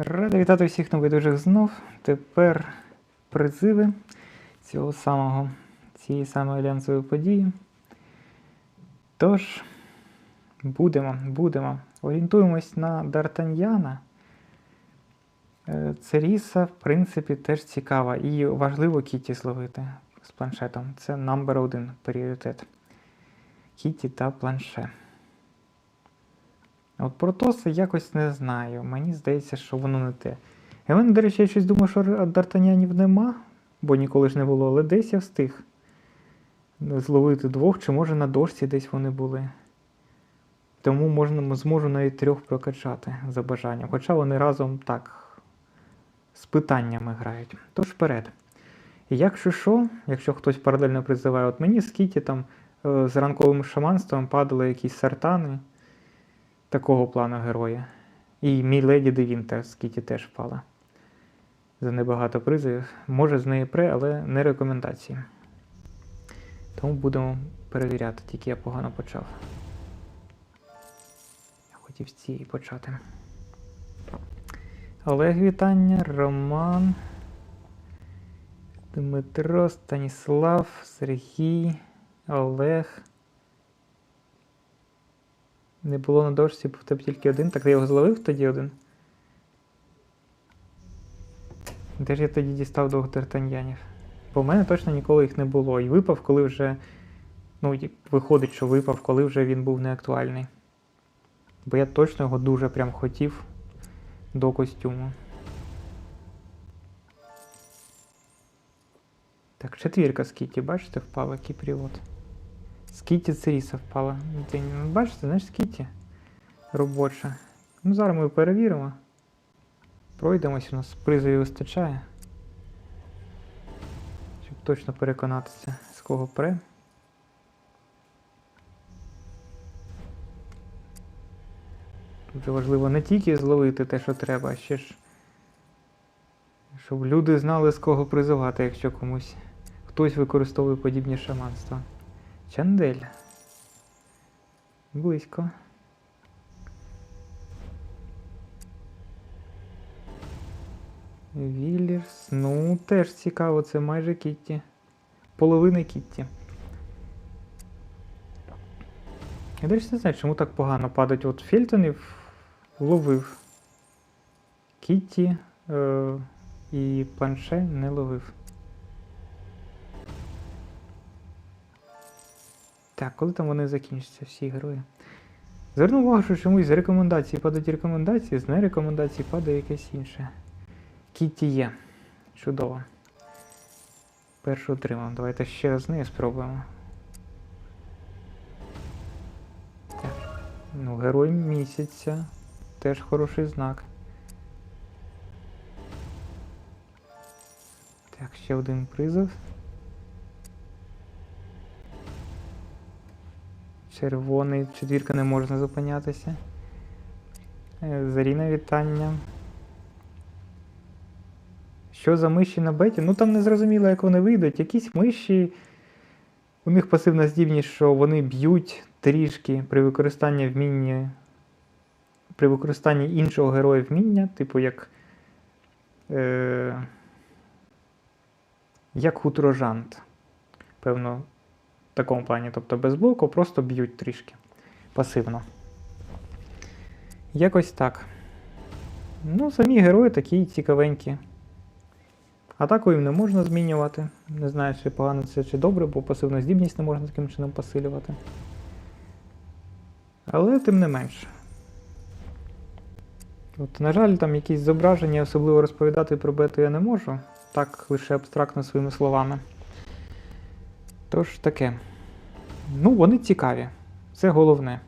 Радий вітати всіх небайдужих знов. Тепер призиви цього самого, цієї самої альянсової події. Тож, будемо, будемо. Орієнтуємось на Д'Артаньяна. Е, Церіса, в принципі, теж цікава. І важливо Кіті зловити з планшетом. Це номер один пріоритет. Кіті та планшет. А От протоса якось не знаю. Мені здається, що воно не те. Мене, до речі, я щось думав, що Д'Артанянів нема, бо ніколи ж не було, але десь я встиг зловити двох, чи може на дошці десь вони були. Тому можна, зможу навіть трьох прокачати за бажанням. Хоча вони разом так з питаннями грають. Тож вперед. І якщо що, якщо хтось паралельно призиває, от мені з Кіті там е, з ранковим шаманством падали якісь сартани такого плану героя. І мій леді Девінтер з Кіті теж впала. За небагато призовів. Може з неї пре, але не рекомендації. Тому будемо перевіряти, тільки я погано почав. Я хотів з цієї почати. Олег вітання, Роман, Дмитро, Станіслав, Сергій, Олег. Не було на дошці, бо в тебе тільки один, так я його зловив тоді один. Де ж я тоді дістав двох д'Артаньянів? Бо в мене точно ніколи їх не було. І випав, коли вже. Ну, виходить, що випав, коли вже він був неактуальний. Бо я точно його дуже прям хотів до костюму. Так, четвірка з Кіті, бачите, впала Кіпріот. З Кіті Церіса впала. Ти, ну, бачите, знаєш, з Кіті робоча. Ну, зараз ми перевіримо. Пройдемось, у нас призовів вистачає. Щоб точно переконатися, з кого пре. Дуже важливо не тільки зловити те, що треба, а ще ж. Щоб люди знали, з кого призивати, якщо комусь хтось використовує подібні шаманства. Чандель. Близько. Віллерс. Ну, теж цікаво, це майже Кітті. Половина Кітті. Я десь не знаю, чому так погано падать. От Фельтонів ловив. Кітті е- і Панше не ловив. Так, коли там вони закінчаться, всі герої? Зверну увагу, що чомусь з рекомендацій падають рекомендації, з нерекомендацій падає якесь інше. Кітті є. Чудово. Першу отримав. Давайте ще раз з нею спробуємо. Так. Ну, герой місяця. Теж хороший знак. Так, ще один призов. Червоний, четвірка не можна зупинятися. Е, Заріна вітання. Що за миші на беті? Ну там не зрозуміло, як вони вийдуть. Якісь миші. У них пасивна здібність, що вони б'ють трішки при використанні вміння. При використанні іншого героя вміння, типу як. Е, як хутрожант. Певно, такому плані. Тобто без блоку просто б'ють трішки пасивно. Якось так. Ну, самі герої такі цікавенькі. Атаку їм не можна змінювати. Не знаю, чи погано це чи добре, бо пасивну здібність не можна таким чином посилювати. Але тим не менш. От, На жаль, там якісь зображення особливо розповідати про бету я не можу. Так, лише абстрактно своїми словами. Тож таке. Ну, вони цікаві. Це головне.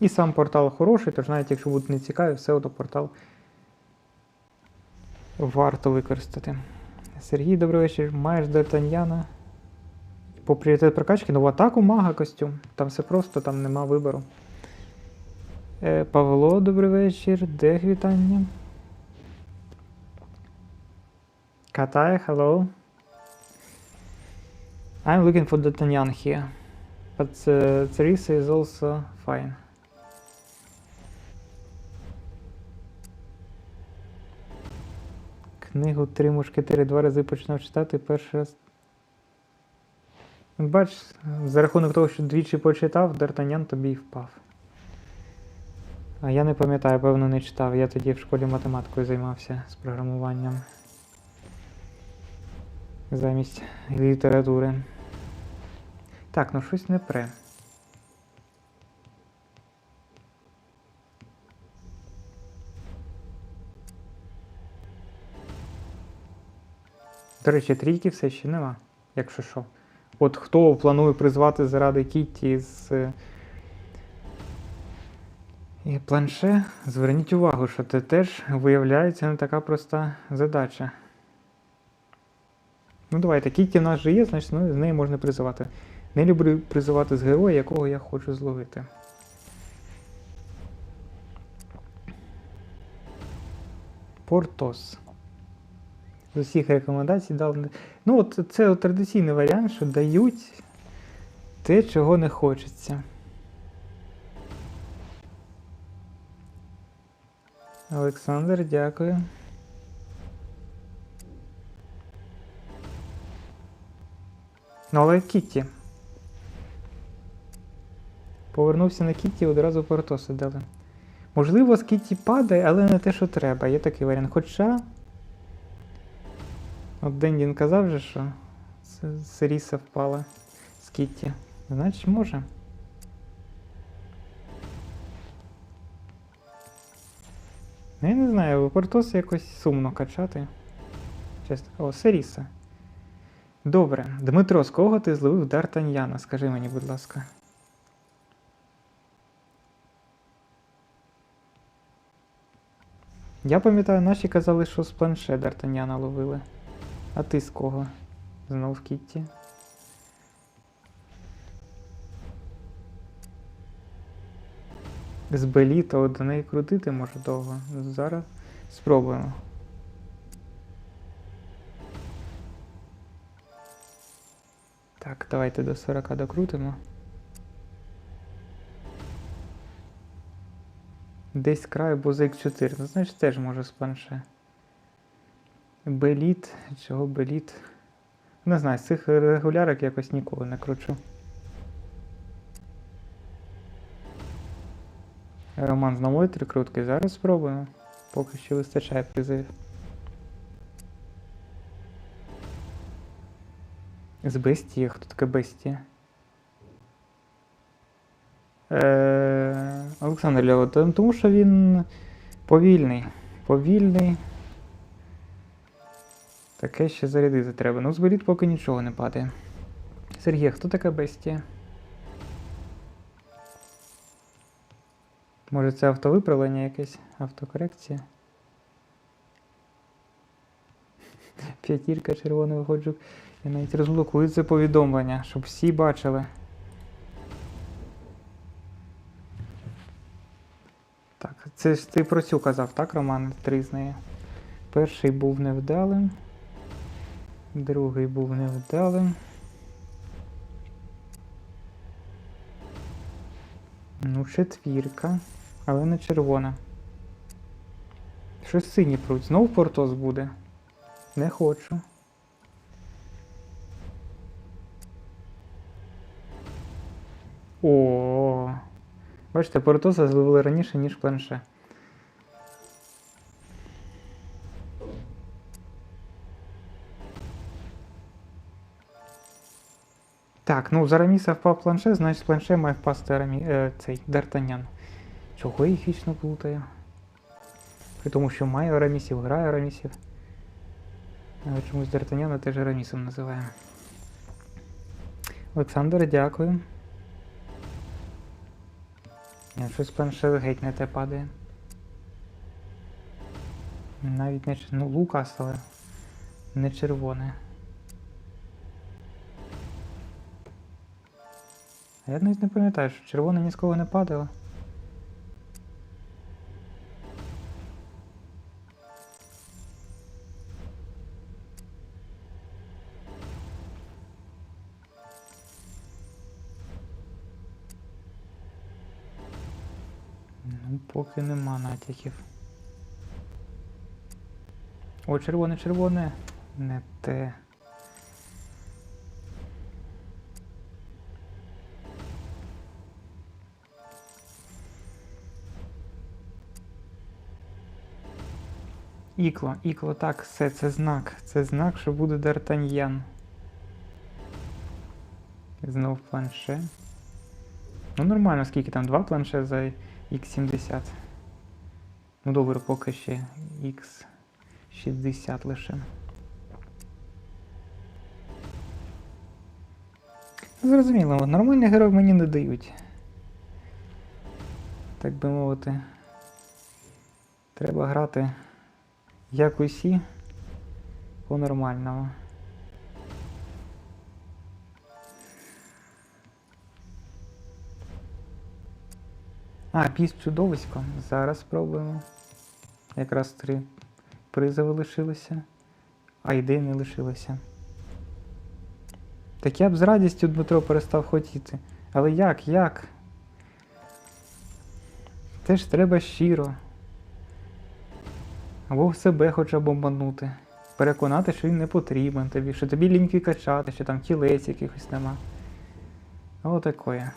І сам портал хороший, тож навіть якщо будуть не цікаві, все одно портал варто використати. Сергій, добрий вечір. Маєш Д'Артаньяна. По пріоритет прокачки, ну атаку мага костюм. Там все просто, там нема вибору. Е, Павло, добрий вечір. Де вітання? Катай, hello. I'm looking for D'Artagnan here. But uh, Teresa is also fine. книгу Три мушкетери два рази починав читати, перший раз. Бач, за рахунок того, що двічі почитав, Д'Артаньян тобі й впав. А я не пам'ятаю, певно, не читав. Я тоді в школі математикою займався з програмуванням. Замість літератури. Так, ну щось не пре. До речі, трійки все ще нема, якщо що. От хто планує призвати заради Кітті з е, і планше, зверніть увагу, що це теж виявляється не така проста задача. Ну давайте, Кітті в нас же є, значить ну, з неї можна призивати. Не люблю призивати з героя, якого я хочу зловити. Портос. З усіх рекомендацій дали. Ну, от це традиційний варіант, що дають те, чого не хочеться. Олександр, дякую. Ну, але Кітті. Повернувся на Кітті одразу Портоса дали. Можливо, з Кітті падає, але не те, що треба. Є такий варіант. Хоча. От Дендін казав же, що Сиріса впала з Кітті. Значить, може. Ну, я не знаю, Портос якось сумно качати. Чесно. О, Сиріса. Добре. Дмитро, з кого ти зловив Д'Артаньяна? Скажи мені, будь ласка. Я пам'ятаю, наші казали, що з планше Д'Артаньяна ловили. А ти з кого? Знов Кітті. З Белі, то до неї крутити може довго. Зараз спробуємо. Так, давайте до 40 докрутимо. Десь край або за X4. Ну, значить теж може з планше. Беліт. Чого беліт? Не знаю, з цих регулярок якось ніколи не кручу. Роман з нової трикрутки. Зараз спробуємо. Поки що вистачає призивів. З бестії. Хто таке бестія? Е, Олександр Льово, тому що він повільний. Повільний. Таке ще зарядити треба. Ну, з боліт поки нічого не падає. Сергій, хто така бестія? Може це автовиправлення якесь? Автокорекція? П'ятірка червоний виходжу. Я навіть розблокую це повідомлення, щоб всі бачили. Так, це ж ти про цю казав, так, Роман? Три з неї. Перший був невдалим. Другий був невдалим. Ну, четвірка, але не червона. Щось синій пруть. Знов Портос буде. Не хочу. О, бачите, Портоса зловили раніше, ніж планше. Так, ну за Раміса впав планше, значить планше має впасти Арамі... е, цей Д'Артаньян. Чого я їх вічно плутаю? При тому, що має Арамісів, грає Арамісів. Але чомусь Д'Артаньяна теж Арамісом називаємо. Олександр, дякую. Ні, щось планше геть не те падає. Навіть не ну, Лукас, але не червоне. Я навіть не пам'ятаю, що червоне ні з кого не падало. Поки нема натяків. О, червоне, червоне. Не те. Ікло, ікло, так, все, це знак. Це знак, що буде Д'Артаньян. Знов планше. Ну нормально, скільки там? Два планше за X70. Ну добре, поки ще X60 лише. Зрозуміло, нормальних героїв мені не дають. Так би мовити. Треба грати як усі по-нормальному. А, піс чудовисько. Зараз спробуємо. Якраз три призови лишилося, а ідей не лишилося. Так я б з радістю Дмитро перестав хотіти. Але як, як? Теж треба щиро. Або себе хоча б обманути. Переконати, що він не потрібен тобі, що тобі ліньки качати, що там кілець якихось нема. Отакое.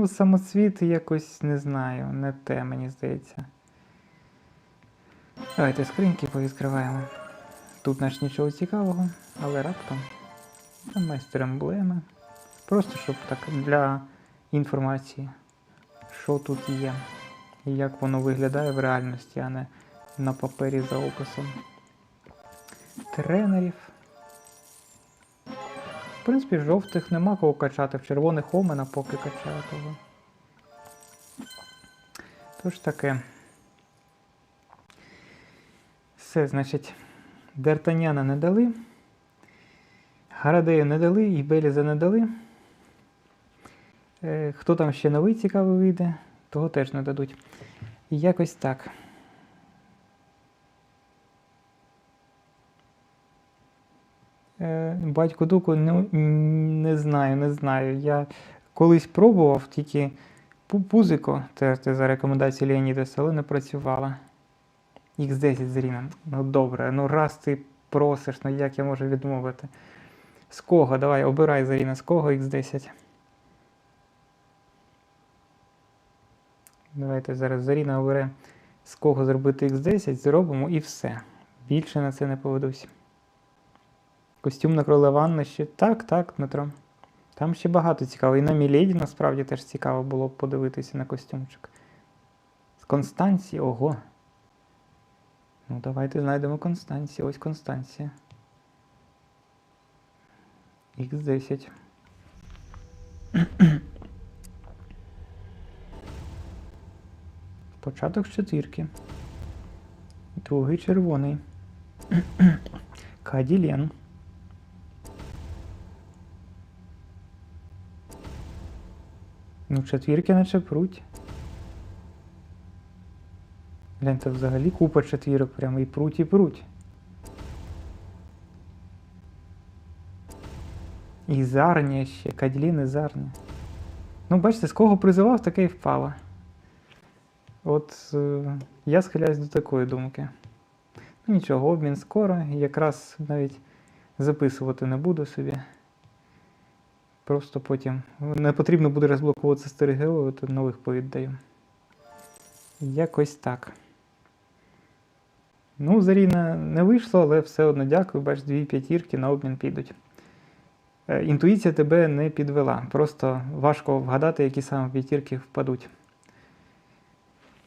Ну, самоцвіт якось не знаю, не те, мені здається. Давайте скриньки повідкриваємо. Тут наш нічого цікавого, але раптом. Майстер емблеми. Просто щоб так для інформації, що тут є. І як воно виглядає в реальності, а не на папері за описом. Тренерів. В принципі, жовтих нема кого качати, в червоних омена поки качаю того. Тож таке. Все, значить, Д'Артаняна не дали. Гарадею не дали, і Беліза не дали. Е, хто там ще новий цікавий вийде, того теж не дадуть. І якось так. Батько Дуку не, не знаю, не знаю. Я колись пробував тільки пузико терти за рекомендації Леонідаса, але не працювала. Х10 Зріна. Ну добре, ну раз ти просиш, ну як я можу відмовити? З кого? Давай, обирай Заріна, з кого Х10? Давайте зараз Заріна обере, з кого зробити Х10, зробимо і все. Більше на це не поведусь. Костюм на кроле ще. Так, так, Дмитро. Там ще багато цікаво. І на Міледі насправді теж цікаво було б подивитися на костюмчик. З Констанції, ого. Ну, давайте знайдемо Констанцію. Ось Констанція. Х10. Початок з четвірки. Другий червоний. Каділен. Ну, четвірки наче пруть. Гляньте, взагалі купа четвірок прямо і пруть, і пруть. І зарня ще, Каділін і зарня. Ну, бачите, з кого призивав, таке і впало. От е, я схиляюсь до такої думки. Ну, нічого, обмін скоро, якраз навіть записувати не буду собі. Просто потім не потрібно буде розблокувати старих героїв, то нових повіддаю. Якось так. Ну, Заріна не вийшло, але все одно дякую. Бач, дві п'ятірки на обмін підуть. Е, Інтуїція тебе не підвела. Просто важко вгадати, які саме п'ятірки впадуть.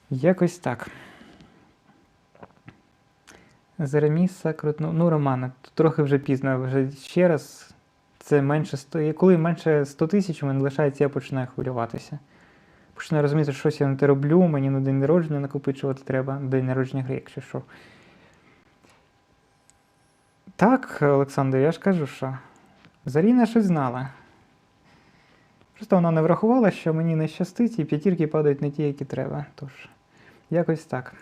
Якось так. Зареміса крутну. Ну, Романе, тут трохи вже пізно, вже ще раз. Це менше 100. Коли менше 100 тисяч у мене лишається, я починаю хвилюватися. Починаю розуміти, що щось я не те роблю, мені на день народження накопичувати треба, день народження гри, якщо що. Так, Олександр, я ж кажу, що Заріна щось знала. Просто вона не врахувала, що мені не щастить, і п'ятірки падають не ті, які треба. Тож, якось так.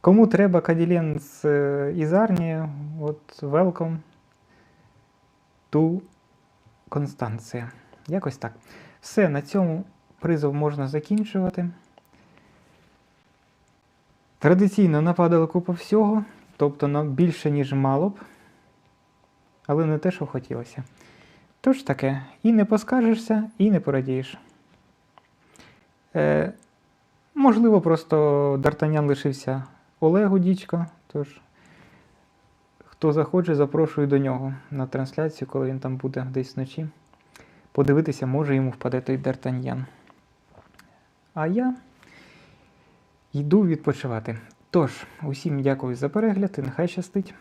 Кому треба Каділен з е, Ізарні, от welcome to Констанція. Якось так. Все, на цьому призов можна закінчувати. Традиційно нападала купа всього, тобто на більше, ніж мало б, але не те, що хотілося. Тож таке, і не поскаржишся, і не порадієш. Е, можливо, просто Д'Артанян лишився Олегу Дічко, тож хто захоче, запрошую до нього на трансляцію, коли він там буде десь вночі. Подивитися, може йому впаде той Д'Артаньян. А я йду відпочивати. Тож, усім дякую за перегляд і нехай щастить.